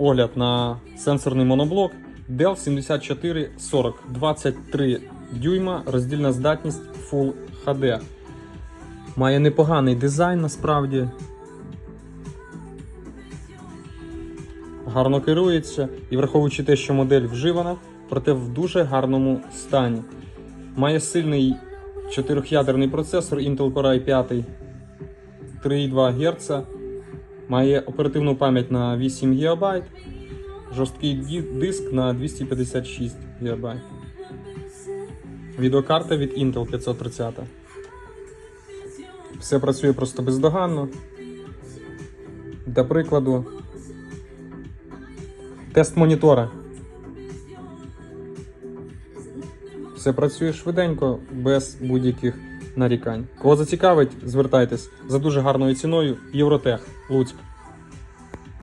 огляд на сенсорний моноблок Dell 7440 23 дюйма, роздільна здатність Full HD. Має непоганий дизайн насправді. Гарно керується і враховуючи те, що модель вживана, проте в дуже гарному стані. Має сильний чотирьохядерний процесор Intel Core i 5 3,2 Гц. Має оперативну пам'ять на 8 ГБ, жорсткий диск на 256 ГБ. Відеокарта від Intel 530. Все працює просто бездоганно. Для прикладу, тест монітора. Все працює швиденько, без будь-яких нарікань. Кого зацікавить, звертайтесь за дуже гарною ціною. Євротех, Луцьк.